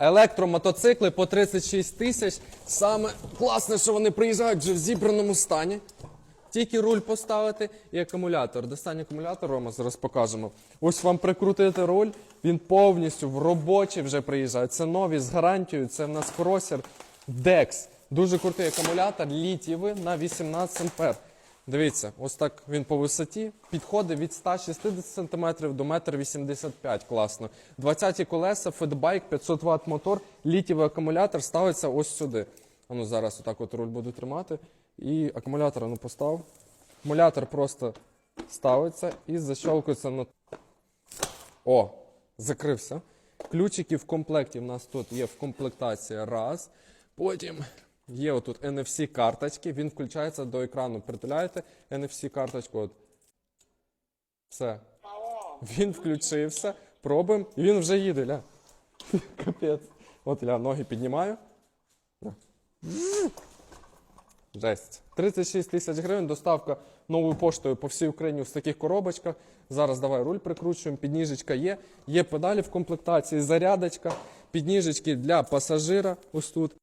Електромотоцикли по 36 тисяч. Саме класне, що вони приїжджають вже в зібраному стані. Тільки руль поставити і акумулятор. Достань акумулятор, Рома, зараз покажемо. Ось вам прикрутити руль, він повністю в робочий вже приїжджає. Це нові з гарантією, це в нас кросер DEX. Дуже крутий акумулятор, літієвий на 18 ампер. Дивіться, ось так він по висоті. Підходить від 160 см до 1,85 м. Класно. 20-ті колеса, фетбайк, 500 Вт мотор, літієвий акумулятор ставиться ось сюди. А ну зараз отак от руль буду тримати. І акумулятор ну, постав. Акумулятор просто ставиться і защелкується на. О, закрився. Ключики в комплекті в нас тут є в комплектації раз. Потім є отут NFC карточки, він включається до екрану. Притуляєте NFC карточку. От. Все. Він включився, пробуємо, і він вже їде, ля. Капець. От ля, ноги піднімаю. Жесть. 36 тисяч гривень, доставка новою поштою по всій Україні в таких коробочках. Зараз давай руль прикручуємо, підніжечка є. Є педалі в комплектації, зарядочка, підніжечки для пасажира ось тут.